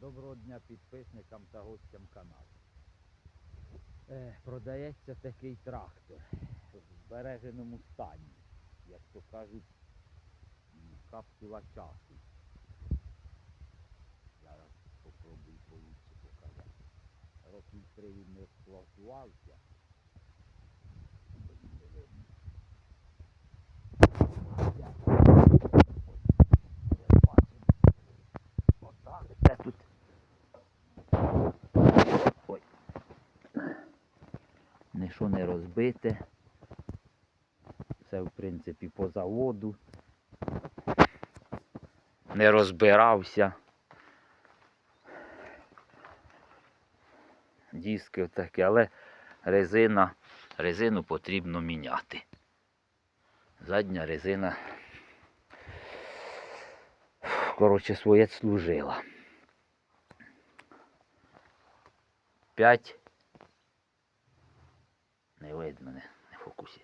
Доброго дня підписникам та гостям каналу. Е, продається такий трактор в збереженому стані, як то кажуть, капсула часу. Зараз попробую получше показати. Років три він не експлуатувався. Ой, не видно. Я- Ой, я бачу. Отак. Це тут. Ой. Нічого. Все, в принципі, по заводу. Не розбирався. Диски отакі, але резина, резину потрібно міняти. Задня резина, коротше, своє служила. 5. Не видно, не, фокусі.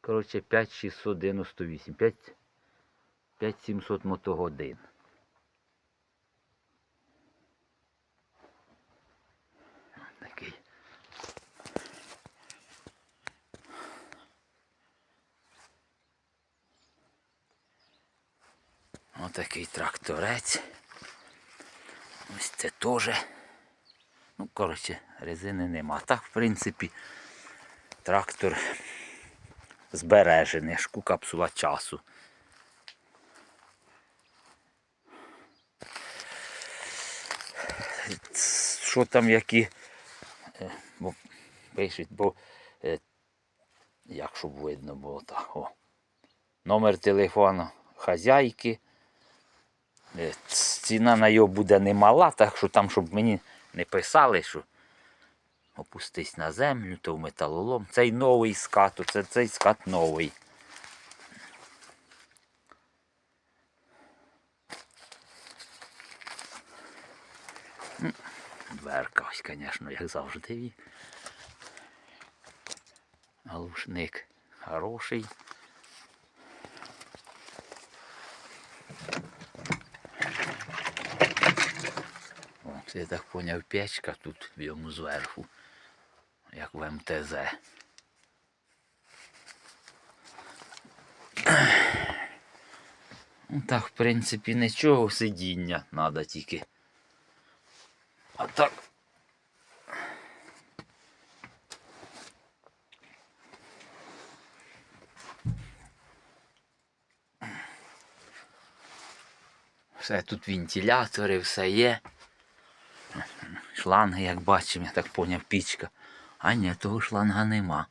Коротше, 5698. 5, 5700 мотогодин. Такий. Отакий тракторець. Ось це теж. Ну, коротше, резини нема. Так, в принципі, трактор збережений, шку капсула часу. Що там які, е, бо пишуть, бо е, як щоб видно було так. О. Номер телефону хазяйки. Е, Ціна на його буде немала, так що там, щоб мені не писали, що опустись на землю, то в металолом. Цей новий скат, оце цей скат новий. Дверка ось, звісно, як завжди. Глушник хороший. Це я так поняв, печка тут в йому зверху, як в МТЗ. Ну так, в принципі, нічого, сидіння треба тільки. А так. Все тут вентилятори, все є. Шланги, як бачимо, я так поняв, пічка. А ні, того шланга нема.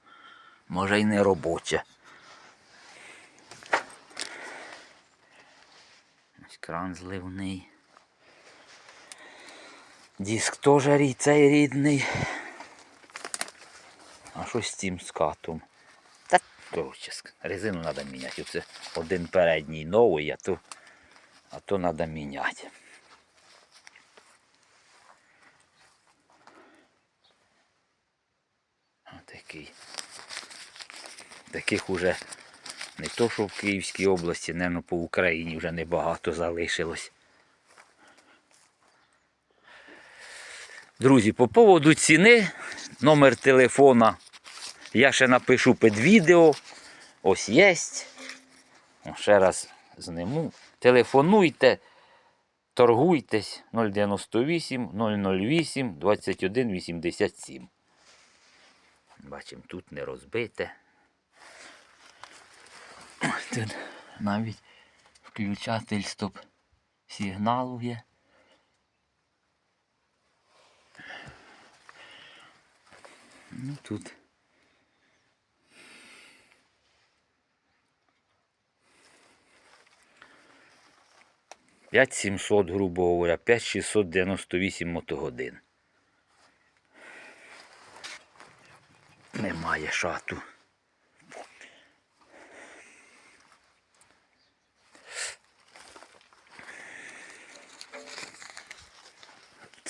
Може й не робоча. Ось кран зливний. Диск теж рі- цей рідний. А що з цим скатом? Та коротше, резину треба міняти. Оце один передній новий, а то, а то треба міняти. Такий. Таких уже не то, що в Київській області, мабуть, по Україні вже небагато залишилось. Друзі, по поводу ціни, номер телефона я ще напишу під відео. Ось є. Ще раз зниму. Телефонуйте, торгуйтесь 098 008 21 87. Бачимо, тут не розбите. Тут навіть включатель стоп сигналу є. Ну тут. П'ять сімсот, грубо говоря, 5698 мотогодин. Немає шату.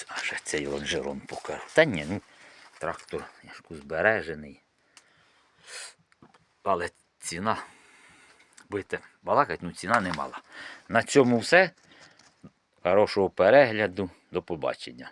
А ще цей лонжерон покажу. Та ні, ну трактор я збережений. Але ціна, будете балакати, ну ціна немала. На цьому все. Хорошого перегляду. До побачення.